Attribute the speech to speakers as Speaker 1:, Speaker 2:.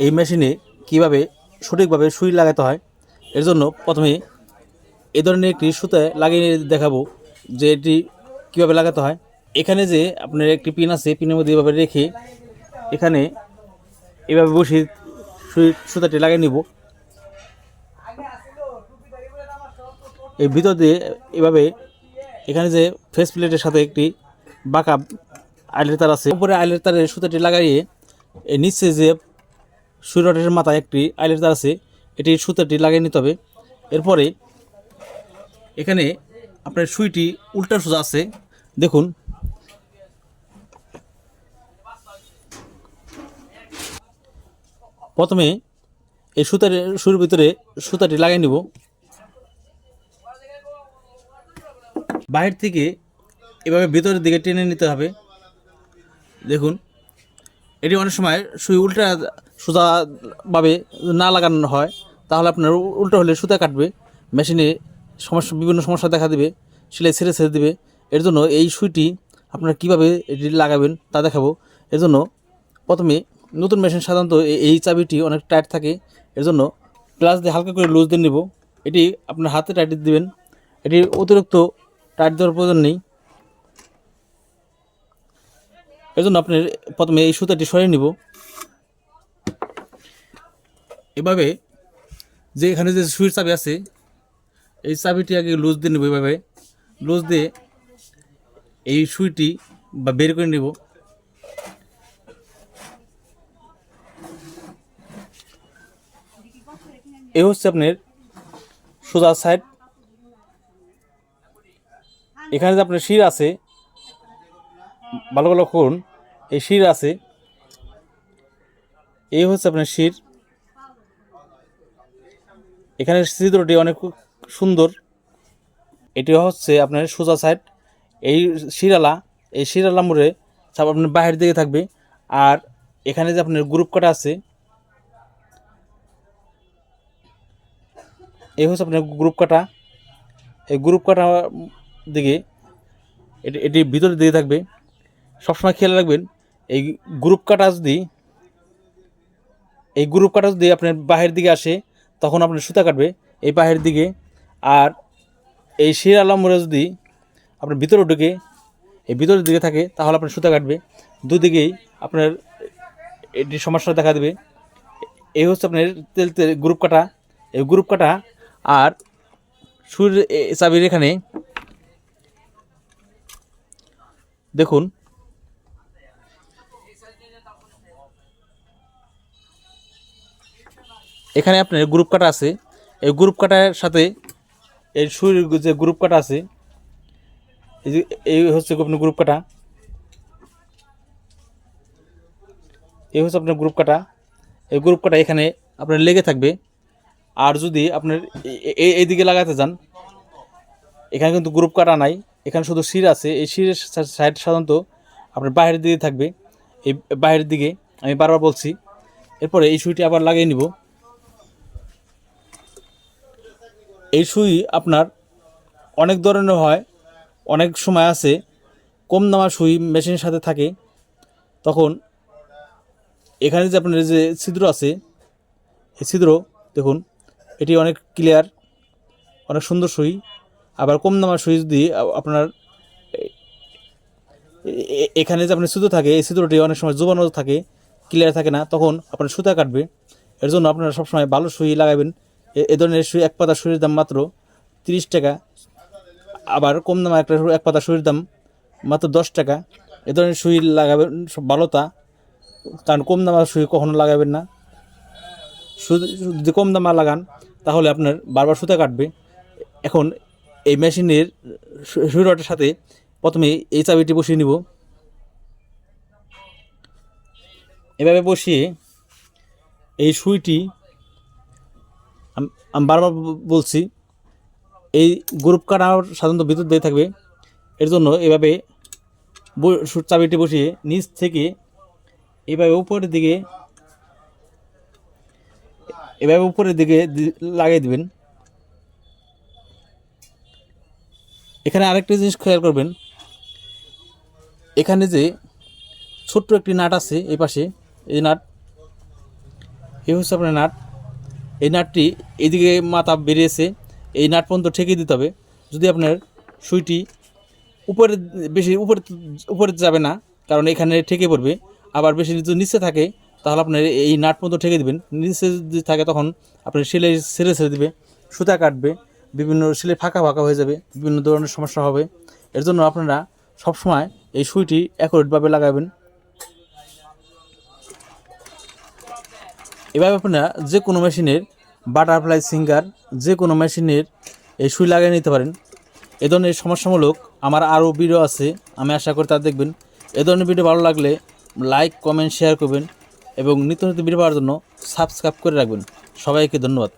Speaker 1: এই মেশিনে কীভাবে সঠিকভাবে সুই লাগাতে হয়? এর জন্য প্রথমে এ ধরনের একটি সুতা লাগিয়ে দেখাবো যে এটি কীভাবে লাগাতে হয়। এখানে যে আপনার একটি পিন আছে, পিনের মধ্যে এভাবে রেখে এখানে এভাবে বসে সুই, সুতাটি লাগিয়ে নিব। এই ভিতর দিয়ে এভাবে এখানে যে ফেস প্লেটের সাথে একটি বাঁকা আইলের তার আছে। উপরে আইলের তারের সুতাটি লাগাইয়ে এই নিচে যে সুইরটের মাথায় একটি আইলের তার আছে, এটি সুতাটি লাগিয়ে নিতে হবে। এরপরে এখানে আপনার সুইটি উল্টা সোজা আছে। দেখুন। প্রথমে এই সুতার সুর ভিতরে সুতাটি লাগিয়ে নিব। বাহির থেকে এভাবে ভিতরের দিকে টেনে নিতে হবে। দেখুন। এটি অনেক সময় সুই উল্টা সোজাভাবে না লাগানো হয়, তাহলে আপনার উল্টো হলে সুতা কাটবে, মেশিনে সমস্যা বিভিন্ন সমস্যা দেখা দেবে, সেলাই ছেড়ে ছেড়ে দেবে। এর জন্য এই সুইটি আপনারা কীভাবে এটি লাগাবেন তা দেখাবো। এর জন্য প্রথমে নতুন মেশিন সাধারণত এই চাবিটি অনেক টাইট থাকে। এর জন্য প্লাস দিয়ে হালকা করে লুজ দিয়ে নেব। এটি আপনার হাতে টাইট দিবেন। এটি অতিরিক্ত টাইট দেওয়ার প্রয়োজন নেই। এর জন্য আপনার প্রথমে এই সুতাটি সরিয়ে নিব। এভাবে যে এখানে যে সুইচ চাবি আছে, এই চাবিটি আগে লুজ দিয়ে নেব এভাবে। লুজ দিয়ে এই সুইটি বা বের করে নেব। এ হচ্ছে আপনার সোজা সাইড। এখানে যে আপনার শির আছে, ভালো ভালো করুন, এই শির আছে। এই হচ্ছে আপনার শির। এখানে চিত্রটি অনেক সুন্দর। এটি হচ্ছে আপনার সোজা সাইড এই শিরালা এই শিরালা মোড়ে সব আপনার বাইরের দিকে থাকবে। আর এখানে যে আপনার গ্রুপ কাটা আছে এই হচ্ছে আপনার গ্রুপ কাটা। এই গ্রুপ কাটা দিকে এটি এটি ভিতরের দিকে থাকবে। সবসময় খেয়াল রাখবেন, এই গ্রুপ কাটা যদি, এই গ্রুপ কাটা যদি আপনার বাহির দিকে আসে তখন আপনার সুতা কাটবে এই বাহির দিকে। আর এই শির আলমরে যদি আপনার ভিতরে ঢুকে, এই ভিতরের দিকে থাকে, তাহলে আপনার সুতা কাটবে। দুদিকেই আপনার এটি সমস্যা দেখা দেবে। এই হচ্ছে আপনার তেল তেল গ্রুপ কাটা। এই গ্রুপ কাটা আর সুর চাবির এখানে দেখুন এখানে আপনার গ্রুপ কাটা আছে। এই গ্রুপ কাটার সাথে এই সুর যে গ্রুপ কাটা আছে, এই যে এই হচ্ছে আপনার গ্রুপ কাটা? এই হচ্ছে আপনার গ্রুপ কাটা। এই গ্রুপ কাটা এখানে আপনার লেগে থাকবে। আর যদি আপনার এ- এ- এইদিকে লাগাতে যান, এখানে কিন্তু গ্রুপ কাটা নাই। এখানে শুধু শির আছে। এই শিরের সাইড সাধারণত আপনার বাইরের দিকে থাকবে। এই বাইরের দিকে আমি বারবার বলছি। এরপরে এই সুইটি আবার লাগিয়ে নিব। এই সুই আপনার অনেক ধরনের হয়, অনেক সময় আছে, কম দামা সুই মেশিনের সাথে থাকে। তখন এখানে যে আপনার যে ছিদ্র আছে, এই ছিদ্র, দেখুন, এটি অনেক ক্লিয়ার অনেক সুন্দর সুই। আবার কম দামার সুই যদি আপনার এখানে যে আপনার সুতো থাকে, এই সুতোটি অনেক সময় জোবানো থাকে ক্লিয়ার থাকে না, তখন আপনার সুতা কাটবে। এর জন্য আপনারা সবসময় ভালো সুই লাগাবেন। এ- ধরনের সুই এক পাতা সুইয়ের দাম মাত্র তিরিশ টাকা। আবার কম দামে একটা এক পাতা সুইয়ের দাম মাত্র দশ টাকা। এ ধরনের সুই লাগাবেন ভালোতা কারণ কম দামের সুই কখনো লাগাবেন না। যদি কম দামা লাগান, তাহলে আপনার বারবার সুতা কাটবে। এখন এই মেশিনের রডের সাথে প্রথমে এই চাবিটি বসিয়ে নিব। এভাবে বসিয়ে এই সুইটি আম- বারবার বলছি, এই গ্রুপ কাটার সাধারণত বিদ্যুৎ দিয়ে থাকবে। এর জন্য এভাবে চাবিটি বসিয়ে নিচ থেকে এভাবে উপরের দিকে, এভাবে উপরের দিকে লাগিয়ে দিবেন। এখানে আরেকটা জিনিস খেয়াল করবেন। এখানে যে ছোট্ট একটি নাট আছে, এই পাশে, এই নাট, এই হচ্ছে আপনার নাট। এই নাটটি এদিকে মাথা বেরিয়েছে, এই নাট পর্যন্ত ঠেকে দিতে হবে। যদি আপনার সুইটি উপরে বেশি উপরে উপরে যাবে না, কারণ এখানে ঠেকে পড়বে, আবার বেশি যদি নিচে থাকে, তাহলে আপনার এই নাট পর্যন্ত ঠেকে দিবেন। নিচে যদি থাকে তখন আপনার সেলাই ছেড়ে ছেড়ে দেবে, সুতা কাটবে, বিভিন্ন সেলাই ফাঁকা ফাঁকা হয়ে যাবে, বিভিন্ন ধরনের সমস্যা হবে। এর জন্য আপনারা সবসময় এই সুইটি অ্যাকুরেটভাবে লাগাবেন। এভাবে আপনারা যে কোনো মেশিনের বাটারফ্লাই সিঙ্গার যে কোনো মেশিনের এই সুই লাগিয়ে নিতে পারেন। এ ধরনের সমস্যামূলক আমার আরও ভিডিও আছে, আমি আশা করি তা দেখবেন। এ ধরনের ভিডিও ভালো লাগলে লাইক, কমেন্ট, শেয়ার করবেন এবং নিত্য নতুন ভিডিও পাওয়ার জন্য সাবস্ক্রাইব করে রাখবেন। সবাইকে ধন্যবাদ।